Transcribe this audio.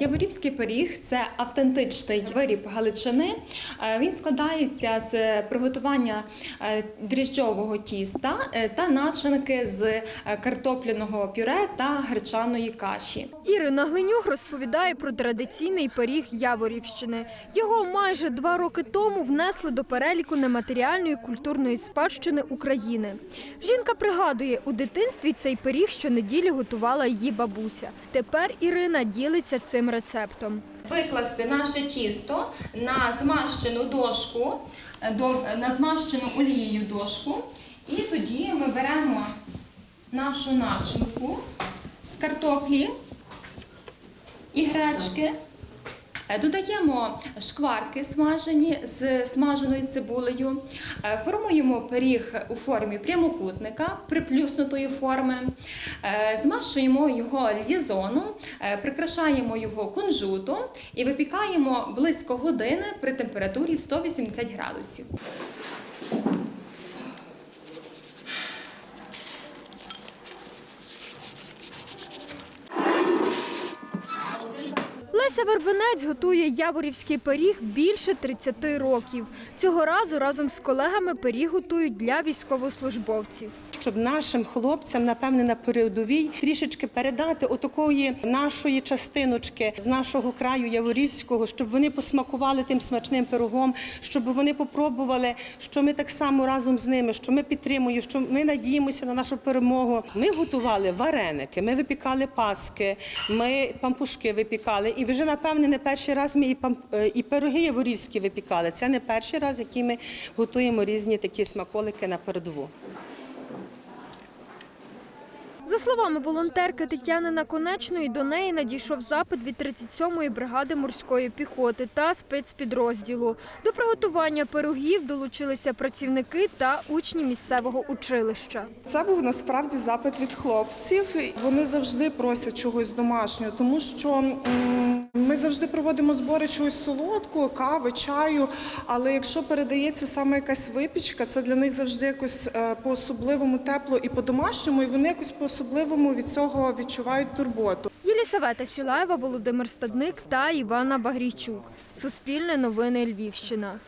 Яворівський пиріг це автентичний виріб Галичини. Е, Він складається з приготування е, дріжджового тіста е, та начинки з картопляного пюре та гречаної каші. Ірина Глинюк розповідає про традиційний пиріг Яворівщини. Його майже два роки тому внесли до переліку нематеріальної культурної спадщини України. Жінка пригадує, у дитинстві цей пиріг щонеділі готувала її бабуся. Тепер Ірина ділиться цим рецептом. Викласти наше тісто на змащену дошку, е, на змащену олією дошку, і тоді ми беремо нашу начинку з картоплі і гречки. Е, Додаємо шкварки смажені з смаженою цибулею, Е, формуємо пиріг у формі прямокутника приплюснутої форми, Е, змащуємо його лізоном, прикрашаємо його кунжутом і випікаємо близько години при температурі 180 градусів. Леся Вербенець готує яворівський пиріг більше 30 років. Цього разу разом з колегами пиріг готують для військовослужбовців. Щоб нашим хлопцям, напевне, на передовій трішечки передати отакої нашої частиночки з нашого краю Яворівського, щоб вони посмакували тим смачним пирогом, щоб вони попробували, що ми так само разом з ними, що ми підтримуємо, що ми надіємося на нашу перемогу. Ми готували вареники, ми випікали паски, ми пампушки випікали. І вже напевне не перший раз ми і пам е, і пироги яворівські випікали. Це не перший раз, який ми готуємо різні такі смаколики на передову. За словами волонтерки Тетяни Наконечної, до неї надійшов запит від 37-ї бригади морської піхоти та спецпідрозділу. До приготування пирогів долучилися працівники та учні місцевого училища. Це був насправді запит від хлопців. Вони завжди просять чогось домашнього, тому що ми завжди проводимо збори чогось солодкого, кави, чаю. Але якщо передається саме якась випічка, це для них завжди якось е, по-особливому тепло і по-домашньому, і вони якось по-особливому від цього відчувають турботу. Єлісавета Сілаєва, Володимир Стадник та Івана Багрійчук. Суспільне новини Львівщина.